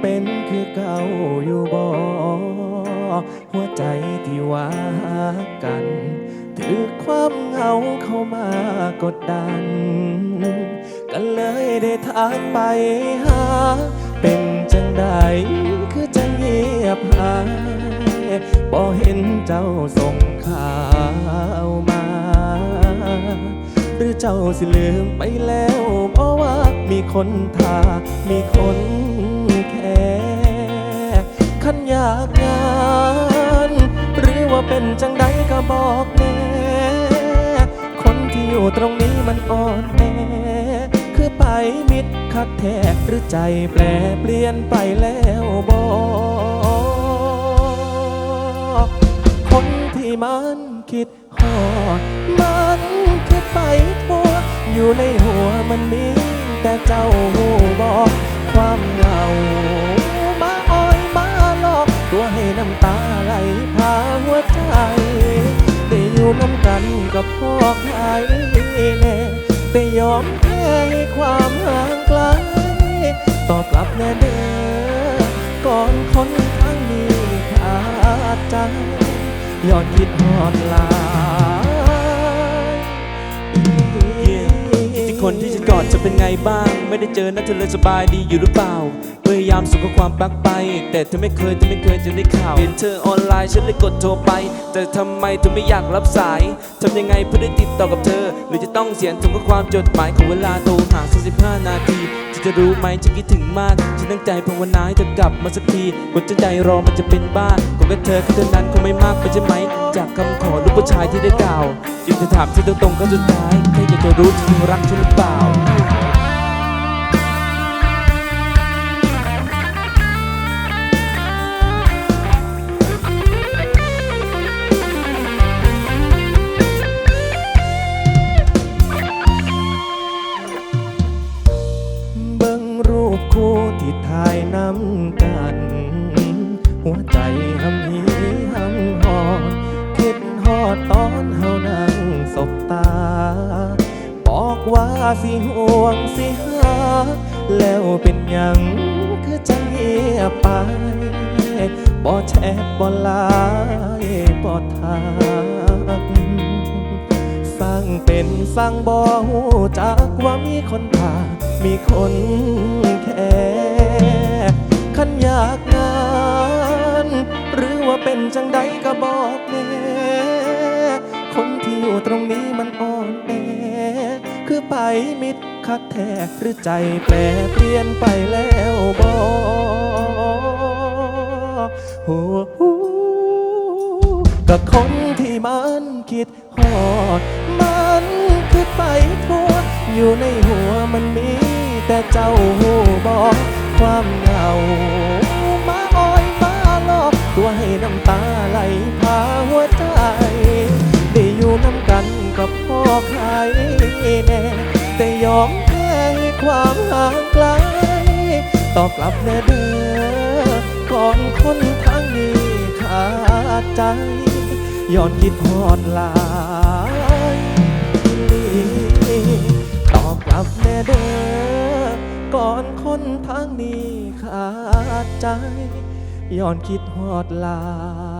เป็นคือเก่าอยู่บ่ หัวใจที่ว่ากัน ถือความเหงาเข้ามากดดัน ก็เลยได้ทางไปหา เป็นจังใดคือจังเงียบหายบ่เห็นเจ้าส่งข่าวมา หรือเจ้าสิลืมไปแล้วเพราะว่ามีคนทามีคน ขันอยากงาน หรือว่าเป็นจังใดก็บอกแน่ คนที่อยู่ตรงนี้มันอ่อนแอคือไปมิดคักแท้หรือใจแปลเปลี่ยนไปแล้วบอกคนที่มันคิดหอดมันคิดไปทั่ว อยู่ในหัวมันมีแต่เจ้าหูบอกความ พ่อใครแน่แต่ยอมแพ้ให้ความห่างไกลตอบกลับแน่เด้อก่อนคนทั้งนี้ขาดใจยอดคิดหอดลายคนที่ จะเป็นไงบ้าง ไม่ได้เจอนะเธอเลยสบายดีอยู่หรือเปล่า พยายามส่งข้อความบักไป แต่เธอไม่เคยเธอไม่เคยจะได้ข่าวเห็นเธอออนไลน์ฉันเลยกดโทรไป แต่ทำไมเธอไม่อยากรับสายทำยังไงเพื่อได้ติดต่อกับเธอ หรือจะต้องเสียงถึงข้อความจดหมายของเวลาโทรหาสักสิบ จะรู้ไหมฉันคิดถึงมาก ฉันตั้งใจภาวนาให้เธอกลับมาสักทีกดใจรอมันจะเป็นบ้าก็แค่เธอแค่เท่านั้นคงไม่มากไปใช่ไหม จากคำขอลูกผู้ชายที่ได้กล่าวจึงจะถามฉันตรงๆก็สุดท้ายแค่อยากจะรู้จริงรักฉันหรือเปล่า ว่าสิห่วงสิหา แล้วเป็นยังคือจังเงียบไปบ่แชทบ่ไลน์บ่ทักสร้างเป็นสร้างบ่หูจักว่ามีคนพามีคนแค่ขันอยากงาน หรือว่าเป็นจังใดก็บอกแน่คนที่อยู่ตรงนี้มันอ่อนแอ คือไปมิดคักแท้หรือใจแปรเปลี่ยนไปแล้วบอกหัวหูกับคนที่มันคิดหอด มันคิดไปทั่วอยู่ในหัวมันมีแต่เจ้าหูบอกความเหงามาอ้อยมาหลอกตัวให้น้ำตาไหล กับพ่อใครแน่แต่ยอมแพ้ให้ความห่างไกลตอบกลับแน่เด้อก่อนคนทางนี้ขาดใจย้อนคิดฮอดลายตอบกลับแน่เด้อก่อนคนทางนี้ขาดใจย้อนคิดฮอดลาย